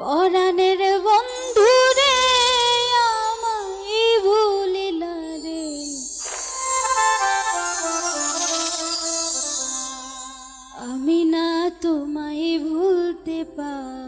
পরাণের বন্ধু রে আমায় ভুলিলা রে। আমি না তোমায় ভুলতে পার